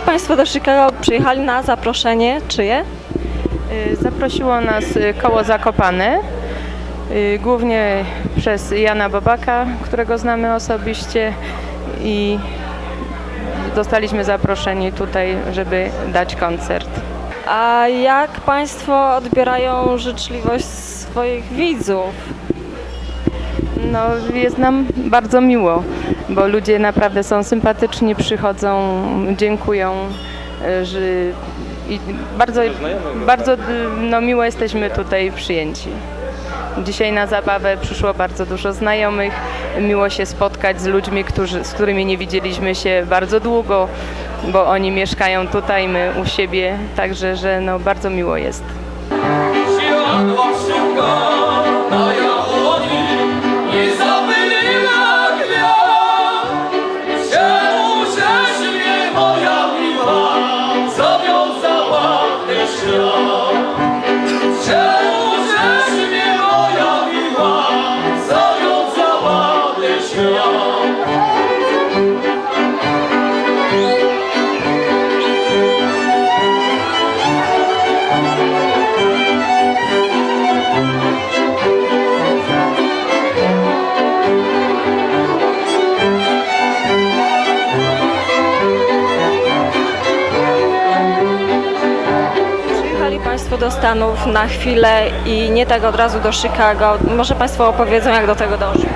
Państwo do Chicago przyjechali na zaproszenie czyje? Y, Zaprosiło nas y, koło Zakopane, y, głównie przez Jana Bobaka, którego znamy osobiście i zostaliśmy zaproszeni tutaj, żeby dać koncert. A jak Państwo odbierają życzliwość swoich widzów? No, jest nam bardzo miło, bo ludzie naprawdę są sympatyczni, przychodzą, dziękują, y, że i bardzo, bardzo y, no, miło jesteśmy tutaj przyjęci. Dzisiaj na zabawę przyszło bardzo dużo znajomych. Miło się spotkać z ludźmi, którzy, z którymi nie widzieliśmy się bardzo długo, bo oni mieszkają tutaj, my u siebie, także że no, bardzo miło jest. Do Stanów na chwilę i nie tak od razu do Chicago. Może Państwo opowiedzą, jak do tego doszło?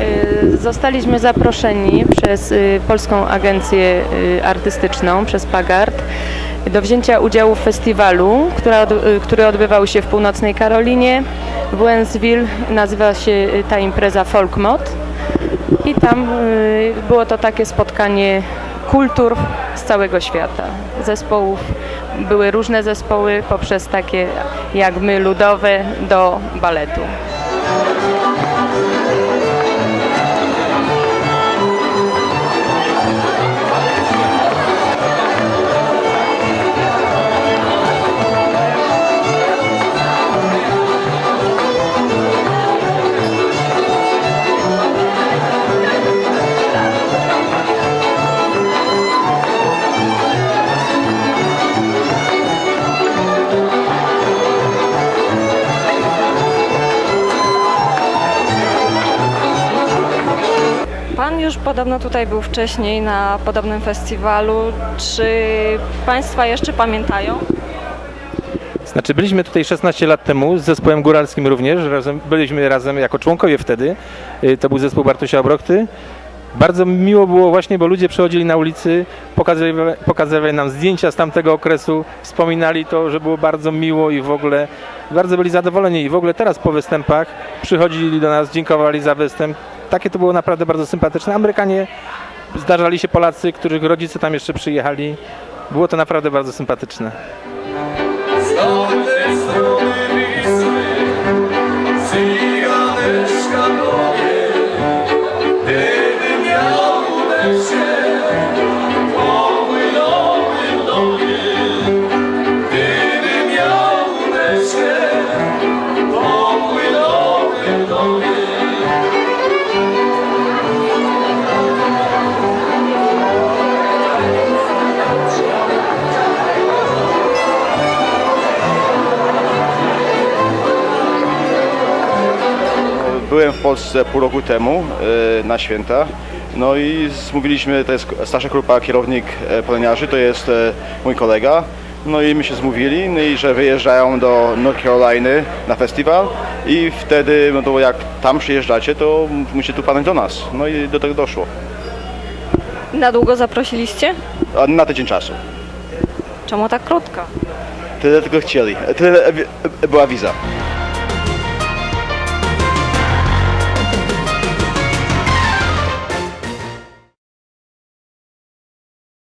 Y, Zostaliśmy zaproszeni przez y, Polską Agencję y, Artystyczną, przez Pagart, do wzięcia udziału w festiwalu, który odbywał się w północnej Karolinie, w Wensville. Nazywa się ta impreza Folk Mod. I tam było to takie spotkanie kultur z całego świata, zespołów. Były różne zespoły, poprzez takie jak my, ludowe, do baletu. Już podobno tutaj był wcześniej na podobnym festiwalu. Czy Państwa jeszcze pamiętają? Znaczy byliśmy tutaj 16 lat temu z zespołem góralskim również, razem, byliśmy razem jako członkowie wtedy, Y, to był zespół Bartosia Obrokty. Bardzo miło było właśnie, bo ludzie przechodzili na ulicy, pokazywali, pokazywali nam zdjęcia z tamtego okresu, wspominali to, że było bardzo miło i w ogóle bardzo byli zadowoleni i w ogóle teraz po występach przychodzili do nas, dziękowali za występ. Takie to było naprawdę bardzo sympatyczne. Amerykanie, zdarzali się Polacy, których rodzice tam jeszcze przyjechali. Było to naprawdę bardzo sympatyczne. Byłem w Polsce pół roku temu e, na święta. No i zmówiliśmy, to jest Staszek Krupa, kierownik e, poleniarzy, to jest e, mój kolega. No i my się zmówili, no i że wyjeżdżają do North Caroliny na festiwal i wtedy, no to jak tam przyjeżdżacie, to musicie tu panąć do nas. No i do tego doszło. Na długo zaprosiliście? A na tydzień czasu. Czemu tak krótko? Tyle tylko chcieli. Tyle była wiza.